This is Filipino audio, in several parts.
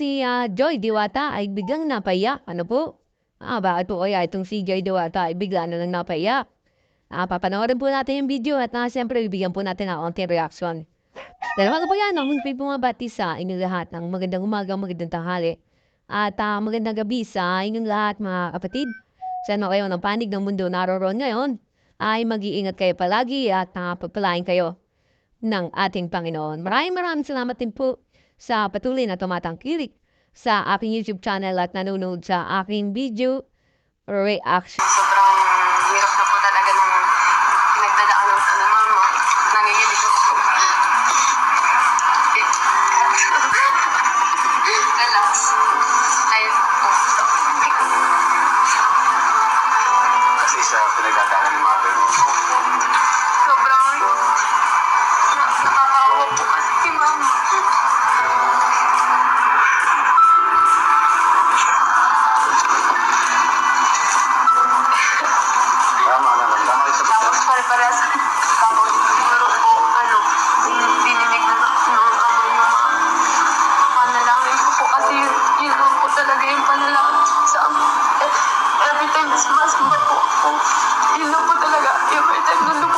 si ah, Joy Diwata ay biglang napaiyak. Ano po? Ah, bakit po kaya itong si Joy Diwata ay bigla na lang napaiyak? Ah, papanoorin po natin yung video at ah, siyempre bibigyan po natin ng onting reaction. Dalawa po yan, ang hindi po mabati sa inyong lahat ng magandang umaga, magandang tanghali. At ah, magandang gabi sa inyong lahat mga kapatid. Saan kayo ng panig ng mundo naroon ngayon, ay mag-iingat kayo palagi at uh, pagpalain kayo ng ating Panginoon. Maraming maraming salamat din po sa patuloy na tumatangkilik sa aking YouTube channel at nanonood sa aking video reaction. Sobrang hirap na po talaga nung pinagdadaan ng mama. Nanginginig ako. Relax. Ayun po. Kasi sa pinagdadaanan ng mother mo. Talaga yung panalangin sa amin. Eh, Every time mas ba po yun lang po talaga. Every time na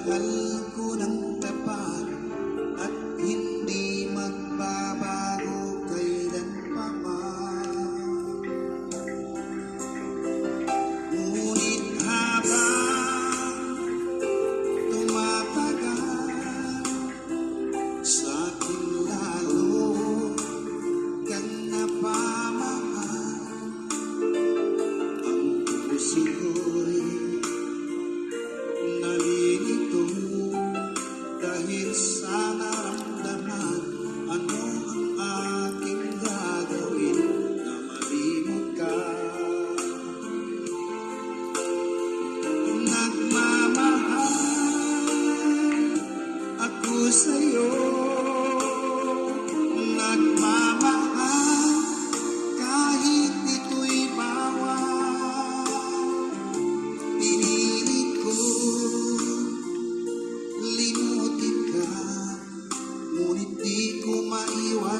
minahal ko ng tapat dahil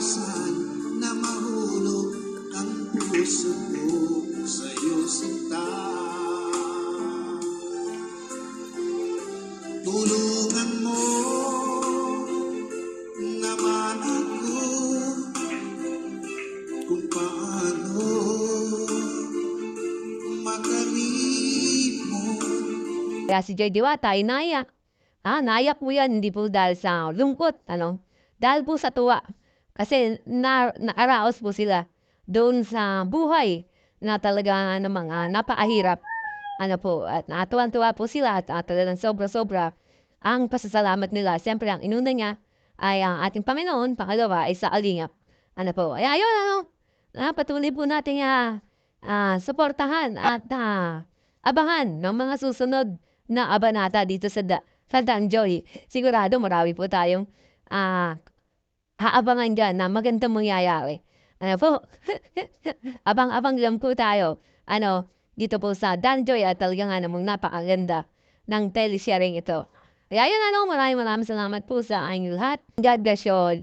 maiwasan na mahulog ang puso ko sa'yo sinta Tulungan mo naman ako kung paano makalimot Kaya si Joy Diwata ay naiyak. Ah, naiyak po yan, hindi po dahil sa lungkot, ano? Dahil po sa tuwa. Kasi na, naaraos po sila doon sa buhay na talaga namang ah, napakahirap. Ano po, at natuwan-tuwa po sila at uh, talagang sobra-sobra ang pasasalamat nila. Siyempre, ang inuna niya ay ang ating Panginoon, pangalawa ay sa alingap. Ano po, ay ayun, ano, ah, po natin ah, ah, suportahan at ah, abangan ng mga susunod na abanata dito sa, da, sa Joy. Sigurado marami po tayong ah, haabangan dyan na magandang mangyayari. Ano po, abang-abang lang po tayo. Ano, dito po sa Dan Joy at talaga nga namang napakaganda ng telesharing ito. Kaya yun ano, maraming maraming salamat po sa inyong lahat. God bless you all.